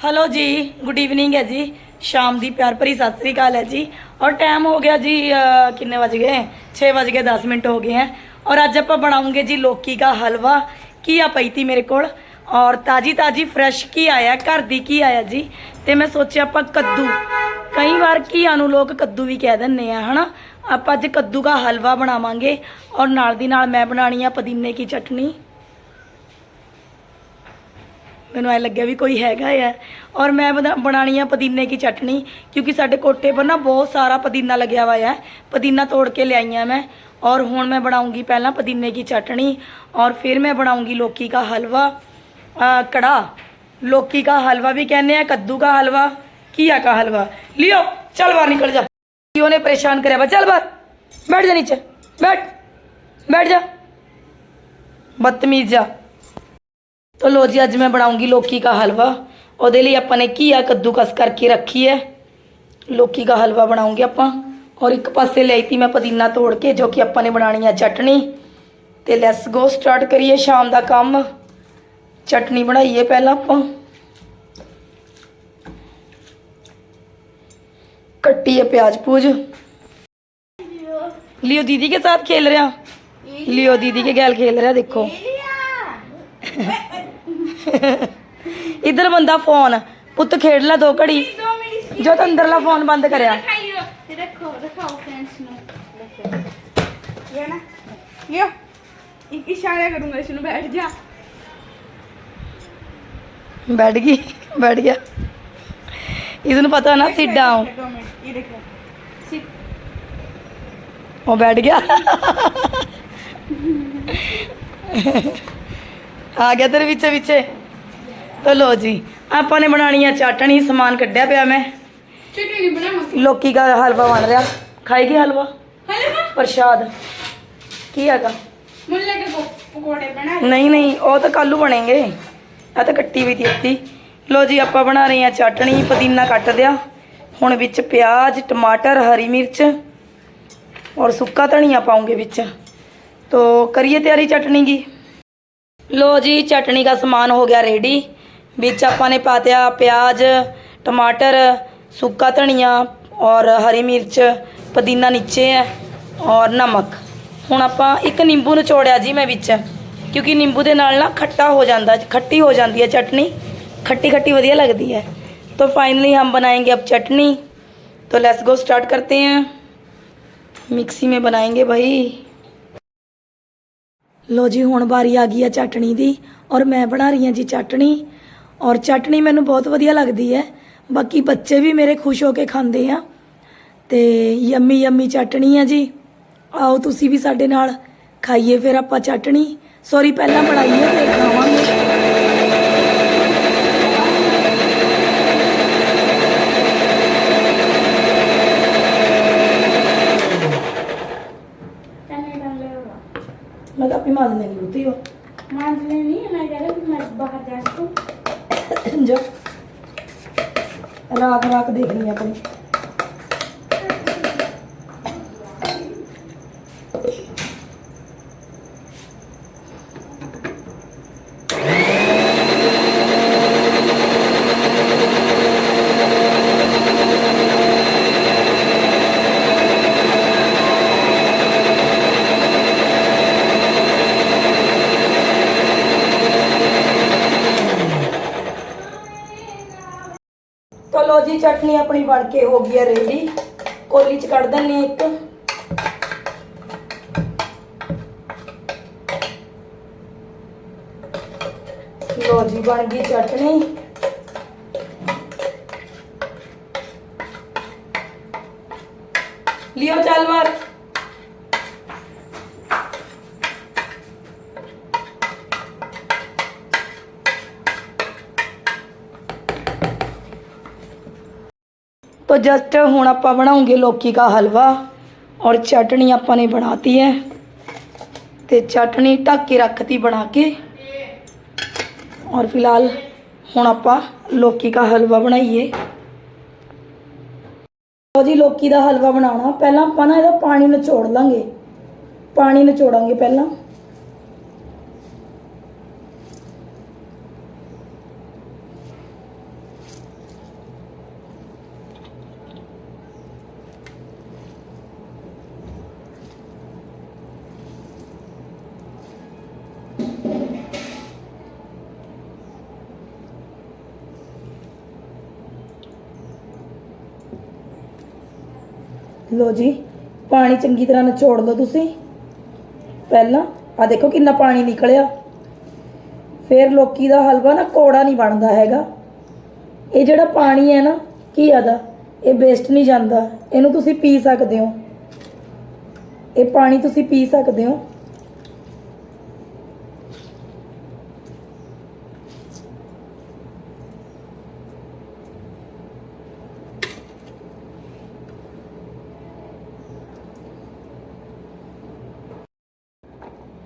Hello ਜੀ good evening ਹੈ ਜੀ। ਸ਼ਾਮ ਦੀ ਪਿਆਰ ਭਰੀ ਸਤਿ ਸ੍ਰੀ ਅਕਾਲ ਹੈ ਜੀ। ਔਰ ਟਾਈਮ ਹੋ ਗਿਆ ਜੀ ਕਿੰਨੇ ਵਜ ਗਏ? 6 ਵਜ ਗਏ 10 ਮਿੰਟ ਹੋ ਗਏ ਹੈ। ਔਰ ਅੱਜ ਆਪਾਂ ਬਣਾਉਂਗੇ ਜੀ ਲੋਕੀ ਦਾ ਹਲਵਾ। ਕੀ ਆ ਪਈ ਤੀ ਮੇਰੇ ਕੋਲ? ਔਰ ਤਾਜੀ ਤਾਜੀ ਫਰੈਸ਼ ਕੀ ਆਇਆ? ਘਰ ਦੀ ਕੀ ਆਇਆ ਜੀ? ਤੇ ਮੈਂ ਸੋਚਿਆ ਆਪਾਂ ਕੱਦੂ। ਕਈ ਵਾਰ ਘੀਆ ਨੂੰ ਲੋਕ ਕੱਦੂ ਵੀ ਕਹਿ ਦਿੰਦੇ ਆ, ਹਨਾ? ਆਪਾਂ ਅੱਜ ਕੱਦੂ ਦਾ ਹਲਵਾ ਬਣਾਵਾਂਗੇ। ਔਰ ਨਾਲ ਦੀ ਨਾਲ ਮੈਂ ਬਣਾਣੀ ਆ ਪੁਦੀਨੇ ਕੀ ਚਟਨੀ। ਮੈਨੂੰ ਐ ਲੱਗਿਆ ਵੀ ਕੋਈ ਹੈਗਾ ਆ ਔਰ ਮੈਂ ਬਣਾ- ਬਣਾਉਣੀ ਆ ਪੁਦੀਨੇ ਕੀ ਚਟਨੀ ਕਿਉਂਕਿ ਸਾਡੇ ਕੋਠੇ ਪਰ ਨਾ ਬਹੁਤ ਸਾਰਾ ਪੁਦੀਨਾ ਲੱਗਿਆ ਹੋਇਆ ਹੈ ਪੁਦੀਨਾ ਤੋੜ ਕੇ ਲਿਆਈਆਂ ਮੈਂ ਔਰ ਹੁਣ ਮੈਂ ਬਣਾਉਂਗੀ ਪਹਿਲਾਂ ਪੁਦੀਨੇ ਕੀ ਚਟਨੀ ਔਰ ਫਿਰ ਮੈਂ ਬਣਾਉਂਗੀ ਲੋਕੀ ਦਾ ਹਲਵਾ ਅ, ਕੜਾ ਲੋਕੀ ਦਾ ਹਲਵਾ ਵੀ ਕਹਿੰਦੇ ਆ ਕੱਦੂ ਦਾ ਹਲਵਾ ਕੀਆ का हलवा लियो चल बाहर निकल जा लियो ने परेशान करे चल बाहर बैठ जा नीचे बैठ बैठ जा बदतमीज जा ਤੋ ਲੋ ਜੀ ਅੱਜ ਮੈਂ ਬਣਾਉਂਗੀ ਲੋਕੀ ਦਾ ਹਲਵਾ ਉਹਦੇ ਲਈ ਆਪਾਂ ਨੇ ਘੀਆ ਕੱਦੂਕਸ ਕਰਕੇ ਰੱਖੀ ਹੈ ਲੋਕੀ ਦਾ ਹਲਵਾ ਬਣਾਉਂਗੇ ਆਪਾਂ ਔਰ ਇੱਕ ਪਾਸੇ ਲਈ ਤੀ ਮੈਂ ਪੁਦੀਨਾ ਤੋੜ ਕੇ ਜੋ ਕਿ ਆਪਾਂ ਨੇ ਬਣਾਣੀ ਹੈ ਚਟਣੀ ਤੇ ਲੈਟਸ ਗੋ ਸਟਾਰਟ ਕਰੀਏ ਸ਼ਾਮ ਦਾ ਕੰਮ ਚਟਣੀ ਬਣਾਈਏ ਪਹਿਲਾਂ ਆਪਾਂ ਕੱਟੀ है प्याज पूज लियो दीदी के साथ खेल रहा लियो दीदी के गैल खेल रहा देखो ਇਧਰ ਬੰਦਾ ਫੋਨ। ਪੁੱਤ ਖੇਡ ਲੈ ਦੋ ਘੜੀ। ਜੋ ਤਾਂ ਅੰਦਰਲਾ ਫੋਨ ਬੰਦ ਕਰਿਆ। ਬੈਠ ਗਈ ਬੈਠ ਗਿਆ। ਇਸ ਨੂੰ ਪਤਾ ਨਾ ਸਿੱਟ ਡਾਊਨ ਉਹ ਬੈਠ ਗਿਆ। ਆ ਗਿਆ ਤੇਰੇ ਵਿੱਚੇ ਵਿੱਚੇ ਤਾਂ ਲੋ ਜੀ ਆਪਾਂ ਨੇ ਬਣਾਣੀ ਆ ਚਟਣੀ ਸਮਾਨ ਕੱਢਿਆ ਪਿਆ ਮੈਂ। ਚਟਨੀ ਨਹੀਂ ਬਣਾਵਾਂਗੇ ਲੋਕੀ ਦਾ ਹਲਵਾ ਬਣ ਰਿਹਾ। ਖਾਏਗੀ ਹਲਵਾ? ਹਲੇ ਨਾ ਪ੍ਰਸ਼ਾਦ। ਕੀ ਹੈਗਾ? ਮੁੱਲ ਲੱਗੇ ਪਕੌੜੇ ਬਣਾ ਨਹੀਂ ਨਹੀਂ ਉਹ ਤਾਂ ਕੱਲੂ ਬਣेंगे ਆ ਤਾਂ ਕੱਟੀ ਵੀ ਤੀ ਅੱਤੀ ਲੋ ਜੀ ਆਪਾਂ ਬਣਾ ਰਹੇ ਆ ਚਟਣੀ ਪੁਦੀਨਾ ਕੱਟ ਦਿਆ। ਹੁਣ ਵਿੱਚ ਪਿਆਜ਼ ਟਮਾਟਰ ਹਰੀ ਮਿਰਚ ਔਰ ਸੁੱਕਾ ਧਨੀਆ ਪਾਉਂਗੇ ਵਿੱਚ। ਤੋ ਕਰੀਏ ਤਿਆਰੀ ਚਟਣੀ ਦੀ ਲੋ ਜੀ ਚਟਣੀ ਦਾ ਸਮਾਨ ਹੋ ਗਿਆ ਰੈਡੀ ਵਿੱਚ ਆਪਾਂ ਨੇ ਪਾਤਿਆ ਪਿਆਜ਼ ਟਮਾਟਰ ਸੁੱਕਾ ਧਨੀਆ ਔਰ ਹਰੀ ਮਿਰਚ ਪੁਦੀਨਾ ਨੀਚੇ ਹੈ ਔਰ ਨਮਕ ਹੁਣ ਆਪਾਂ ਇੱਕ ਨਿੰਬੂ ਨਿਚੋੜਿਆ ਜੀ ਮੈਂ ਵਿੱਚ ਕਿਉਂਕਿ ਨਿੰਬੂ ਦੇ ਨਾਲ ਨਾ ਖੱਟਾ ਹੋ ਜਾਂਦਾ ਖੱਟੀ ਹੋ ਜਾਂਦੀ ਹੈ ਚਟਨੀ खट्टी खट्टी बढ़िया लगती है तो फाइनली हम बनाएंगे अब चटनी तो लेट्स गो स्टार्ट करते हैं मिक्सी में बनाएंगे भाई ਲੋ ਜੀ ਹੁਣ ਵਾਰੀ ਆ ਗਈ ਹੈ ਚਟਣੀ ਦੀ ਔਰ ਮੈਂ ਬਣਾ ਰਹੀ ਹਾਂ ਜੀ ਚਟਣੀ ਔਰ ਚਟਣੀ ਮੈਨੂੰ ਬਹੁਤ ਵਧੀਆ ਲੱਗਦੀ ਹੈ। ਬਾਕੀ ਬੱਚੇ ਵੀ ਮੇਰੇ ਖੁਸ਼ ਹੋ ਕੇ ਖਾਂਦੇ ਆ। ਤੇ ਯੰਮੀ ਯੰਮੀ ਚਟਣੀ ਹੈ ਜੀ। ਆਓ ਤੁਸੀਂ ਵੀ ਸਾਡੇ ਨਾਲ ਖਾਈਏ ਫਿਰ ਆਪਾਂ ਚਟਣੀ। ਸੌਰੀ ਪਹਿਲਾਂ ਬਣਾਈਏ ਫਿਰ ਖਾਵਾਂਗੇ। ਤਾਂ ਆਪੀ ਮਾਰ ਦੇਣੀ ਰੁੱਤੀ ਹੋ। ਮਾਂਜ ਲੈਣੀ ਮੈਂ ਕਹਿ ਰਿਹਾ ਕਿ ਮੈਂ ਬਾਹਰ ਜਾ ਸਕੂੰ ਜਾ ਰਾਖ ਰਾਖ ਦੇਖਣੀ ਆਪਣੀ। ਤਾਂ ਲੋ ਜੀ, ਚਟਨੀ ਆਪਣੀ ਬਣ ਕੇ ਹੋ ਗਈ ਹੈ ਰੈਡੀ ਕੋਲੀ ਚ ਕੱਢ ਦਿੰਨੇ ਹਾਂ ਇੱਕ। ਲੋ ਜੀ, ਬਣ ਗਈ ਚਟਨੀ। ਲਿਓ ਚੱਲ ਜਸਟ ਹੁਣ ਆਪਾਂ ਬਣਾਉਂਗੇ ਲੋਕੀ ਦਾ ਹਲਵਾ ਔਰ ਚਟਣੀ ਆਪਾਂ ਨੇ ਬਣਾਤੀ ਹੈ। ਤੇ ਚਟਣੀ ਢੱਕ ਕੇ ਰੱਖਤੀ ਬਣਾ ਕੇ। ਔਰ ਫਿਲਹਾਲ ਹੁਣ ਆਪਾਂ ਲੋਕੀ ਦਾ ਹਲਵਾ ਬਣਾਈਏ। ਲੋ ਜੀ, ਲੋਕੀ ਦਾ ਹਲਵਾ ਬਣਾਉਣਾ। ਪਹਿਲਾਂ ਆਪਾਂ ਨਾ ਇਹਦਾ ਪਾਣੀ ਨਿਚੋੜ ਲਾਂਗੇ। ਪਾਣੀ ਨਿਚੋੜਾਂਗੇ ਪਹਿਲਾਂ। ਲੋ ਜੀ, ਪਾਣੀ ਚੰਗੀ ਤਰ੍ਹਾਂ ਨਿਚੋੜ ਲਓ ਤੁਸੀਂ। ਪਹਿਲਾਂ ਆ ਦੇਖੋ ਕਿੰਨਾ ਪਾਣੀ ਨਿਕਲਿਆ। ਫਿਰ ਲੋਕੀ ਦਾ ਹਲਵਾ ਨਾ ਕੋੜਾ ਨਹੀਂ ਬਣਦਾ ਹੈਗਾ। ਇਹ ਜਿਹੜਾ ਪਾਣੀ ਹੈ ਨਾ ਘੀਆ ਦਾ? ਇਹ ਵੇਸਟ ਨਹੀਂ ਜਾਂਦਾ। ਇਹਨੂੰ ਤੁਸੀਂ ਪੀ ਸਕਦੇ ਹੋ। ਇਹ ਪਾਣੀ ਤੁਸੀਂ ਪੀ ਸਕਦੇ ਹੋ।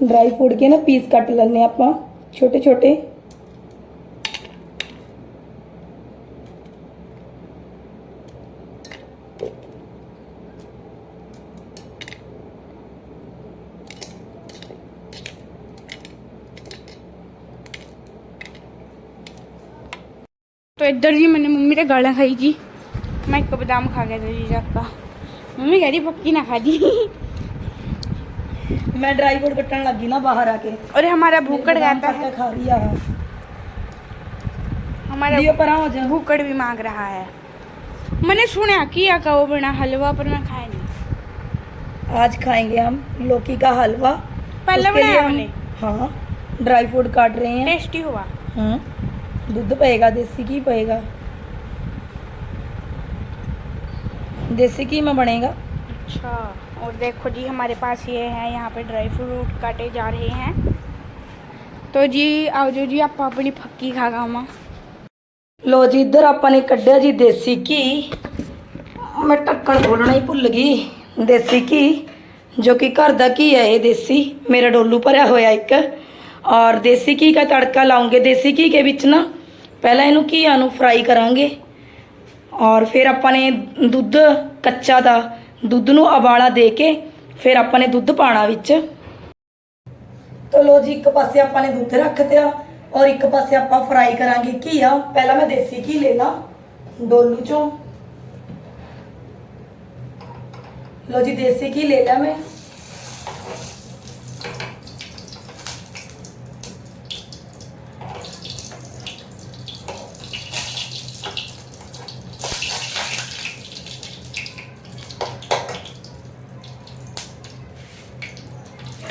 ਡਰਾਈ ਫੂਡ ਕੇ ਨਾ ਪੀਸ ਕੱਟ ਲੈਣੇ ਆਪਾਂ ਛੋਟੇ ਛੋਟੇ तो इधर जी मैंने मम्मी ने गाला खाई जी मैं एक बादाम खा गया था जी जाका मम्मी कह रही पक्की ना खा दी मैं ड्राई फ्रूट कटने लगी ना बाहर आके। और हमारा भूकड़ गाता है। खा रही है। हमारा परा हो जा भूकड़ भी मांग रहा है। मैंने सुना किया का वो बना हलवा पर मैं खाए नहीं। आज खाएँगे हम लौकी का हलवा। पहले बनाया हमने। हाँ ड्राई फ्रूट काट रहे हैं। टेस्टी हुआ। हम्म दूध पाएगा देसी घी पाएगा। देसी घी में बनेगा। अच्छा। और देखो जी हमारे पास ये है यहाँ पे ड्राई फ्रूट काटे जा रहे हैं तो जी आओ जो जी आप अपनी फक्की खा गामा ਲੋ ਜੀ ਇੱਧਰ ਆਪਾਂ ਨੇ ਕੱਢਿਆ ਜੀ ਦੇਸੀ ਘੀ ਮੈਂ ਢੱਕਣ ਖੋਲਣਾ ਹੀ ਭੁੱਲ ਗਈ ਦੇਸੀ ਘੀ ਜੋ ਕਿ ਘਰ ਦਾ ਘੀ ਹੈ ਇਹ ਦੇਸੀ ਮੇਰਾ ਡੋਲੂ ਭਰਿਆ ਹੋਇਆ ਇੱਕ ਔਰ ਦੇਸੀ ਘੀ ਦਾ ਤੜਕਾ ਲਾਉਂਗੇ ਦੇਸੀ ਘੀ ਕੇ ਵਿੱਚ ਨਾ ਪਹਿਲਾਂ ਇਹਨੂੰ ਘੀਆਂ ਨੂੰ ਫਰਾਈ ਕਰਾਂਗੇ ਔਰ ਫਿਰ ਆਪਾਂ ਨੇ ਦੁੱਧ ਕੱਚਾ ਦਾ ਦੁੱਧ ਨੂੰ ਉਬਾਲਾ ਦੇ ਕੇ ਫਿਰ ਆਪਾਂ ਨੇ ਦੁੱਧ ਪਾਣਾ ਵਿੱਚ। ਤੋ ਲੋ ਜੀ, ਇੱਕ ਪਾਸੇ ਆਪਾਂ ਨੇ ਦੁੱਧ ਰੱਖ ਦਿਆ ਔਰ ਇੱਕ ਪਾਸੇ ਆਪਾਂ ਫਰਾਈ ਕਰਾਂਗੇ ਘੀਆ। ਪਹਿਲਾਂ ਮੈਂ ਦੇਸੀ ਘੀ ਲੈ ਲਾ ਡੋਲੂ ਚੋਂ। ਲੋ ਜੀ, ਦੇਸੀ ਘੀ ਲੈ ਲਿਆ ਮੈਂ।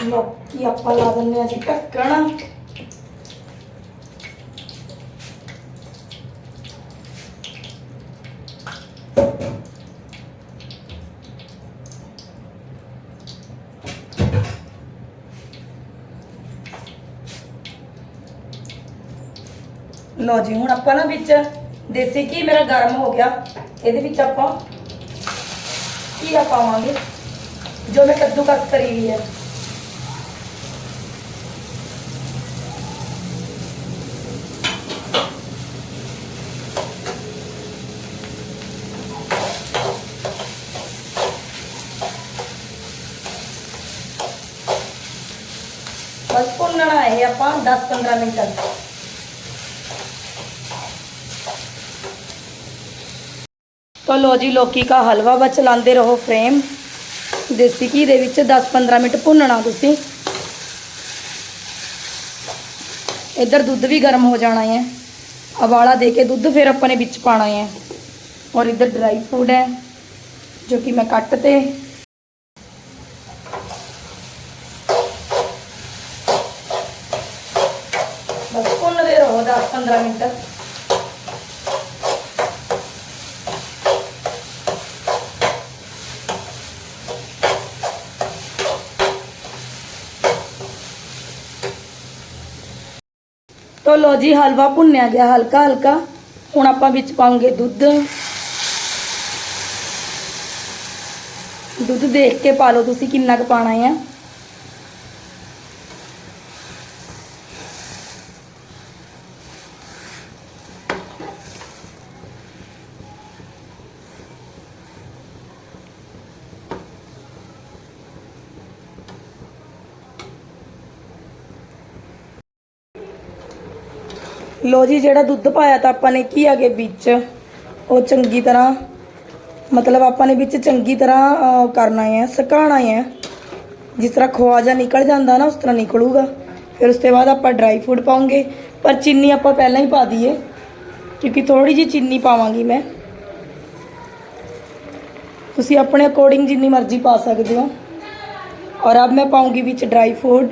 ਲੋਕੀ ਆਪਾਂ ਲਾ ਦਿੰਦੇ ਆ ਜੀ ਢੱਕਣ। ਲਓ ਜੀ, ਹੁਣ ਆਪਾਂ ਨਾ ਵਿੱਚ ਦੇਸੀ ਘੀ ਮੇਰਾ ਗਰਮ ਹੋ ਗਿਆ। ਇਹਦੇ ਵਿੱਚ ਆਪਾਂ ਘੀਆ ਪਾਵਾਂਗੇ, ਜੋ ਮੈਂ ਕੱਦੂਕਸ ਕਰੀ ਹੋਈ ਹੈ। ਬਸ ਭੁੰਨਣਾ ਹੈ ਇਹ ਆਪਾਂ 10-15 ਮਿੰਟ तो लो जी लौकी का हलवा वा चलाते रहो फ्रेम देसी घी ਦੇ ਵਿੱਚ 10-15 ਮਿੰਟ ਭੁੰਨਣਾ ਤੁਸੀਂ ਇੱਧਰ ਦੁੱਧ ਵੀ ਗਰਮ ਹੋ ਜਾਣਾ ਹੈ ਉਬਾਲਾ ਦੇ ਕੇ ਦੁੱਧ ਫਿਰ ਆਪਾਂ ਨੇ ਵਿੱਚ ਪਾਣਾ ਹੈ ਔਰ ਇੱਧਰ ਡਰਾਈ ਫੂਡ ਹੈ ਜੋ ਕਿ ਮੈਂ ਕੱਟ ਤੇ ਤੋ ਲੋ ਜੀ, ਹਲਵਾ ਭੁੰਨਿਆ ਗਿਆ, ਹਲਕਾ ਹਲਕਾ। ਹੁਣ ਆਪਾਂ ਵਿੱਚ ਪਾਉਂਗੇ ਦੁੱਧ। ਦੁੱਧ ਦੇਖ ਕੇ ਪਾ ਲਓ ਤੁਸੀਂ ਕਿੰਨਾ ਕੁ ਪਾਣਾ ਹੈ ਲੋ ਜੀ ਜਿਹੜਾ ਦੁੱਧ ਪਾਇਆ ਤਾਂ ਆਪਾਂ ਨੇ ਕੀ ਆਗੇ ਵਿੱਚ ਉਹ ਚੰਗੀ ਤਰ੍ਹਾਂ ਮਤਲਬ ਆਪਾਂ ਨੇ ਵਿੱਚ ਚੰਗੀ ਤਰ੍ਹਾਂ ਅਹ, ਕਰਨਾ ਹੈ ਸੁਕਾਉਣਾ ਹੈ ਜਿਸ ਤਰ੍ਹਾਂ ਖੋਆ ਜਾਂ ਨਿਕਲ ਜਾਂਦਾ ਨਾ ਉਸ ਤਰ੍ਹਾਂ ਨਿਕਲੂਗਾ ਫਿਰ ਉਸ ਤੋਂ ਬਾਅਦ ਆਪਾਂ ਡਰਾਈ ਫੂਡ ਪਾਉਂਗੇ ਪਰ ਚੀਨੀ ਆਪਾਂ ਪਹਿਲਾਂ ਹੀ ਪਾ ਦਈਏ ਕਿਉਂਕਿ ਥੋੜੀ ਜਿਹੀ ਚੀਨੀ ਪਾਵਾਂਗੀ ਮੈਂ ਤੁਸੀਂ ਆਪਣੇ ਅਕੋਰਡਿੰਗ ਜਿੰਨੀ ਮਰਜ਼ੀ ਪਾ ਸਕਦੇ ਹੋ ਔਰ ਅਬ ਮੈਂ ਪਾਉਂਗੀ ਵਿੱਚ ਡਰਾਈ ਫੂਡ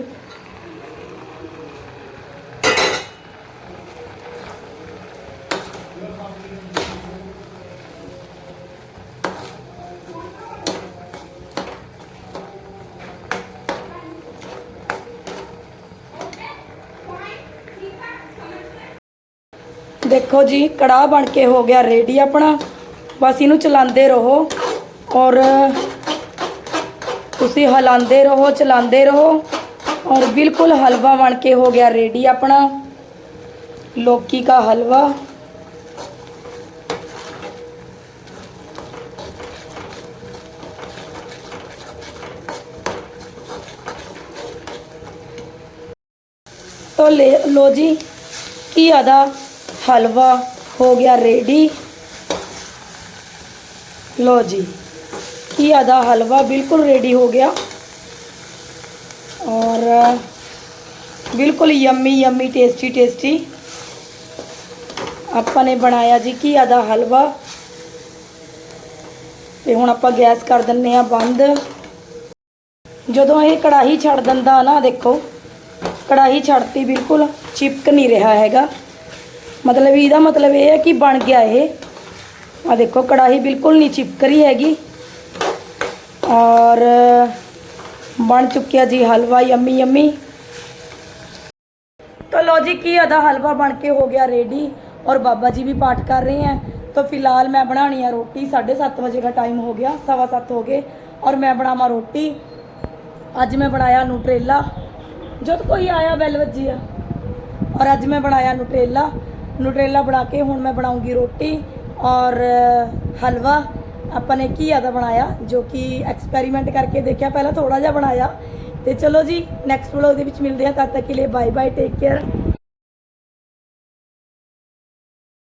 ਦੇਖੋ ਜੀ ਕੜਾਹ ਬਣ ਕੇ ਹੋ ਗਿਆ ਰੈਡੀ ਆਪਣਾ ਬਸ ਇਹਨੂੰ ਚਲਾਉਂਦੇ ਰਹੋ ਔਰ ਤੁਸੀਂ ਹਿਲਾਉਂਦੇ ਰਹੋ ਚਲਾਉਂਦੇ ਰਹੋ ਔਰ ਬਿਲਕੁਲ ਹਲਵਾ ਬਣ ਕੇ ਹੋ ਗਿਆ ਰੈਡੀ ਆਪਣਾ ਲੌਕੀ ਦਾ ਹਲਵਾ तो ले लो जी घिया दा हलवा हो गया रेडी लो जी घिया दा हलवा बिल्कुल रेडी हो गया और ਬਿਲਕੁਲ ਯੰਮੀ ਯੰਮੀ ਟੇਸਟੀ ਟੇਸਟੀ ਆਪਾਂ ਨੇ ਬਣਾਇਆ ਜੀ ਘੀਆ ਦਾ ਹਲਵਾ ਤੇ ਹੁਣ ਆਪਾਂ ਗੈਸ ਕਰ ਦਿੰਨੇ ਆ ਬੰਦ ਜਦੋਂ ਇਹ ਕੜਾਹੀ ਛੱਡ ਦਿੰਦਾ ਨਾ ਦੇਖੋ ਕੜਾਹੀ ਛੱਡਤੀ ਬਿਲਕੁਲ ਚਿਪਕ ਨਹੀਂ ਰਿਹਾ ਹੈਗਾ ਮਤਲਬ ਇਹਦਾ ਮਤਲਬ ਇਹ ਹੈ ਕਿ ਬਣ ਗਿਆ ਇਹ ਆ ਦੇਖੋ ਕੜਾਹੀ ਬਿਲਕੁਲ ਨਹੀਂ ਚਿਪਕ ਰਹੀ ਹੈਗੀ ਔਰ ਬਣ ਚੁੱਕਿਆ ਜੀ ਹਲਵਾ ਯੰਮੀ ਯੰਮੀ तो लो जी की अदा हलवा बन के हो गया रेडी और बाबा जी भी पाठ कर रहे हैं तो फिलहाल मैं बनानी है रोटी साढ़े सत्त बजे का टाइम हो गया सवा सत्त हो गए और मैं बनावा रोटी ਅੱਜ ਮੈਂ ਬਣਾਇਆ ਨੂਟਰੇਲਾ ਜਦ ਕੋਈ ਆਇਆ ਬੈਲ ਵੱਜੀ ਆ ਔਰ ਅੱਜ ਮੈਂ ਬਣਾਇਆ ਨੂਟਰੇਲਾ ਨੂਟਰੇਲਾ ਬਣਾ ਕੇ ਹੁਣ ਮੈਂ ਬਣਾਉਂਗੀ ਰੋਟੀ ਔਰ ਹਲਵਾ। ਆਪਾਂ ਨੇ ਘੀਆ ਦਾ ਬਣਾਇਆ, ਜੋ ਕਿ ਐਕਸਪੈਰੀਮੈਂਟ ਕਰਕੇ ਦੇਖਿਆ, ਪਹਿਲਾਂ ਥੋੜਾ ਜਿਹਾ ਬਣਾਇਆ। ਤੇ ਚਲੋ ਜੀ ਨੈਕਸਟ ਵਲੋਗ ਦੇ ਵਿੱਚ ਮਿਲਦੇ ਹਾਂ। ਤਦ ਤੱਕ ਕੇ ਲਈ ਬਾਏ ਬਾਏ ਟੇਕ ਕੇਅਰ